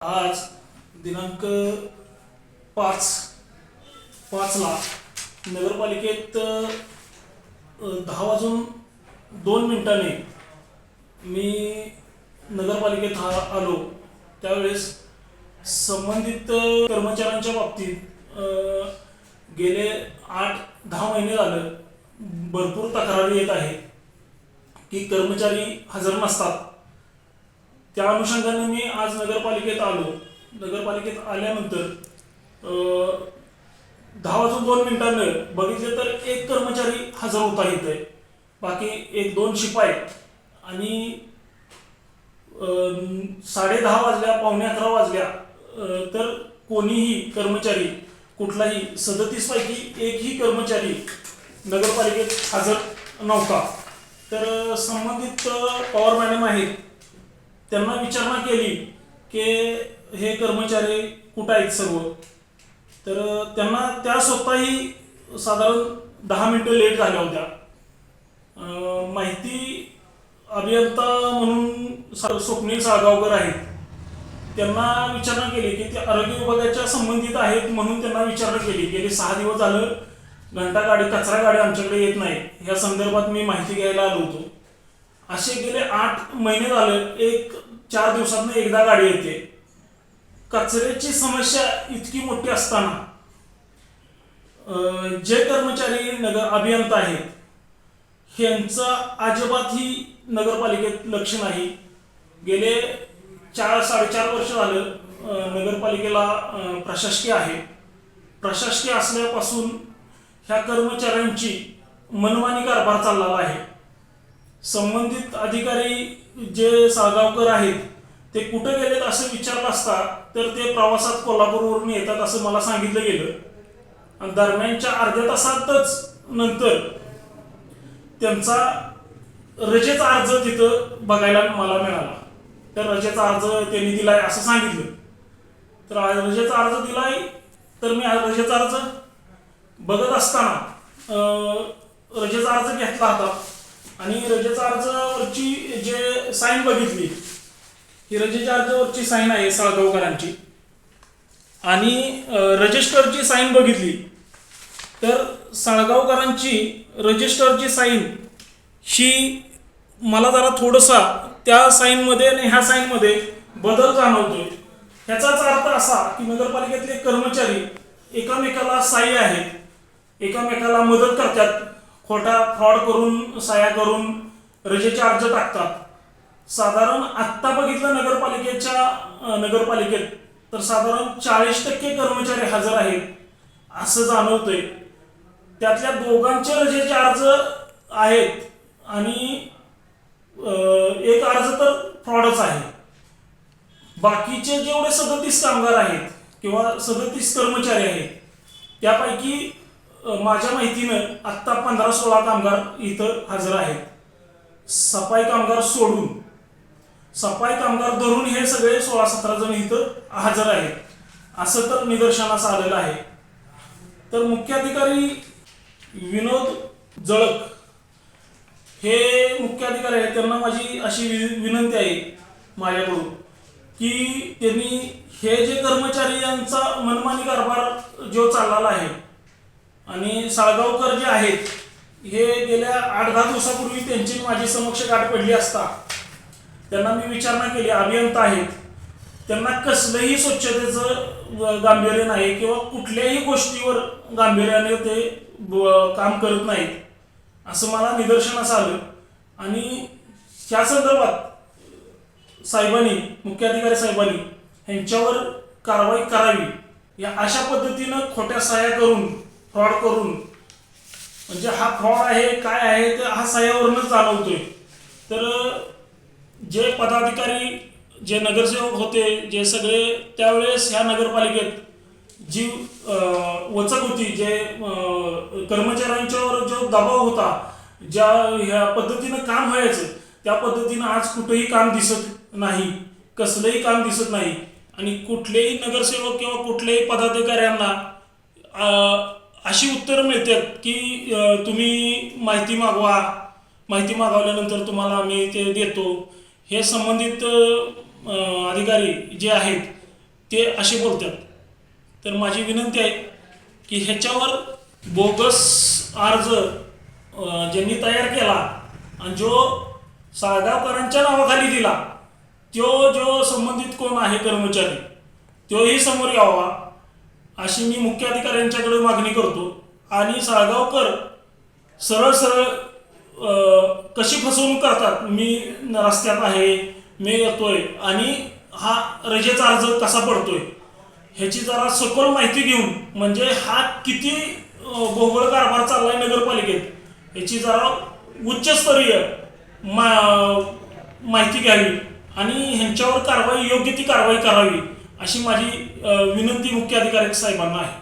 आज दिनांक पाच पाचला नगरपालिकेत दहा वाजून दोन मिनिटांनी मी नगरपालिकेत हा आलो. त्यावेळेस संबंधित कर्मचाऱ्यांच्या बाबतीत गेले आठ दहा महिने झालं. भरपूर तक्रारी येत आहेत की कर्मचारी हजर नसतात. त्या अनुषंगाने मी आज नगरपालिकेत आलो. नगरपालिकेत आल्यानंतर दहा वाजून दोन मिनिटांनं बघितले तर एक कर्मचारी हजर होता इथे. बाकी एक दोन शिपाई आणि साडे दहा वाजल्या पावणे अकरा वाजल्या तर कोणीही कर्मचारी कुठलाही सदतीस पैकी एकही कर्मचारी नगरपालिकेत हजर नव्हता. तर संबंधित पॉवर पवार मॅडम आहेत त्यांना विचारणा केली की हे कर्मचारी कुठं आहेत सर्व? तर त्यांना त्या स्वतःही साधारण दहा मिनटं लेट झाल्या होत्या. माहिती अभियंता म्हणून सा- स्वप्नील साळगावकर आहेत. त्यांना विचारणा केली की ते आरोग्य विभागाच्या संबंधित आहेत म्हणून त्यांना विचारणा केली. गेले सहा दिवस झालं घंटा गाडी कचरा गाडी आमच्याकडे येत नाही. या संदर्भात मी माहिती घ्यायला आलो होतो. असे गेले आठ महिने झालं एक चार दिवसातून एकदा गाडी येते. कचऱ्याची समस्या इतकी मोठी असताना जे कर्मचारी नगर अभियंता आहेत यांचं अजिबात ही नगरपालिकेत लक्ष नाही. गेले चार साडेचार वर्ष झालं नगरपालिकेला प्रशासकीय आहे. प्रशासकीय असल्यापासून ह्या कर्मचाऱ्यांची मनमानी कारभार चाललेला आहे. संबंधित अधिकारी जे साळगावकर आहेत ते कुठं गेलेत असं विचारलं असता तर ते प्रवासात कोल्हापूरवरून येतात असं मला सांगितलं गेलं. आणि दरम्यानच्या अर्ध्या तासातच नंतर त्यांचा रजेचा अर्ज तिथं बघायला मला मिळाला. तर रजेचा अर्ज त्यांनी दिलाय असं सांगितलं. तर रजेचा अर्ज दिलाय तर मी रजेचा अर्ज बघत असताना रजेचा अर्ज घेतला होता. आणि रजेचा अर्जावरची जे साईन बघितली ही रजेच्या अर्जावरची साईन आहे साळगावकरांची. आणि रजिस्टरची साईन बघितली तर साळगावकरांची रजिस्टरची साईन ही मला जरा थोडंसा त्या साईनमध्ये आणि ह्या साईनमध्ये बदल जाणवतोय. ह्याचाच अर्थ असा की नगरपालिकेतले कर्मचारी एकामेकाला साई आहेत एकामेकाला मदत करतात खोटा फ्रॉड करून साया करून रजेचे अर्ज टाकतात. साधारण आत्ता बघितलं नगरपालिकेच्या नगरपालिकेत तर साधारण चाळीस टक्के कर्मचारी हजर आहेत असं जाणवतंय. त्यातल्या दोघांचे रजेचे अर्ज आहेत आणि एक अर्ज तर फ्रॉडच आहे. बाकीचे जेवढे सदतीस कामगार आहेत किंवा सदतीस कर्मचारी आहेत त्यापैकी माझ्या माहितीनं आत्ता पंधरा सोळा कामगार इथं हजर आहेत. सफाई कामगार सोडून सफाई कामगार धरून हे सगळे सोळा सतरा जण इथं हजर आहेत. असं तर निदर्शनास आलेलं आहे. तर मुख्याधिकारी विनोद जळक हे मुख्याधिकारी आहेत. त्यांना माझी अशी वि- विनंती आहे माझ्याकडून की त्यांनी हे जे कर्मचारी यांचा मनमानी कारभार जो चाललेला आहे आणि साळगावकर जे आहेत हे गेल्या आठ दहा दिवसापूर्वी त्यांची माझी समक्ष गाठ पडली असता त्यांना मी विचारणा केली अभियंता आहेत. त्यांना कसलंही स्वच्छतेचं गांभीर्य नाही किंवा कुठल्याही गोष्टीवर गांभीर्याने ते ब- काम करत नाहीत असं मला निदर्शनास आलं. आणि ह्या संदर्भात साहेबांनी मुख्याधिकारी साहेबांनी ह्यांच्यावर कारवाई करावी या अशा पद्धतीनं खोट्या सहाय्या करून फ्रॉड करून. म्हणजे हा फ्रॉड आहे काय आहे तर हा सह्यावरूनच जाणवतोय. तर जे पदाधिकारी जे नगरसेवक होते जे सगळे त्यावेळेस ह्या नगरपालिकेत जी वचक होती जे कर्मचाऱ्यांच्यावर जो दबाव होता ज्या ह्या पद्धतीनं काम व्हायचं त्या पद्धतीनं आज कुठंही काम दिसत नाही कसलंही काम दिसत नाही. आणि कुठलेही नगरसेवक किंवा कुठल्याही पदाधिकाऱ्यांना अशी उत्तरं मिळतात की तुम्ही माहिती मागवा. माहिती मागवल्यानंतर तुम्हाला आम्ही ते देतो. हे संबंधित अधिकारी जे आहेत ते असे बोलतात. तर माझी विनंती आहे की ह्याच्यावर बोगस अर्ज ज्यांनी तयार केला आणि जो साळगावकरांच्या नावाखाली दिला तो जो संबंधित कोण आहे कर्मचारी तोही समोर यावा. अशी मी मुख्य अधिकाऱ्यांच्याकडे मागणी करतो. आणि साळगावकर सरळ सरळ कशी फसवणूक करतात? मी रस्त्यात आहे मी येतोय आणि हा रजेचा अर्ज कसा पडतोय? ह्याची जरा सखोल माहिती घेऊन म्हणजे हा किती अं, कारभार चाललाय नगरपालिकेत याची जरा उच्चस्तरीय मा माहिती घ्यावी. आणि ह्यांच्यावर कारवाई योग्य ती कारवाई करावी. अशी माझी विनंती मुख्य अधिकारी साहेबांना आहे.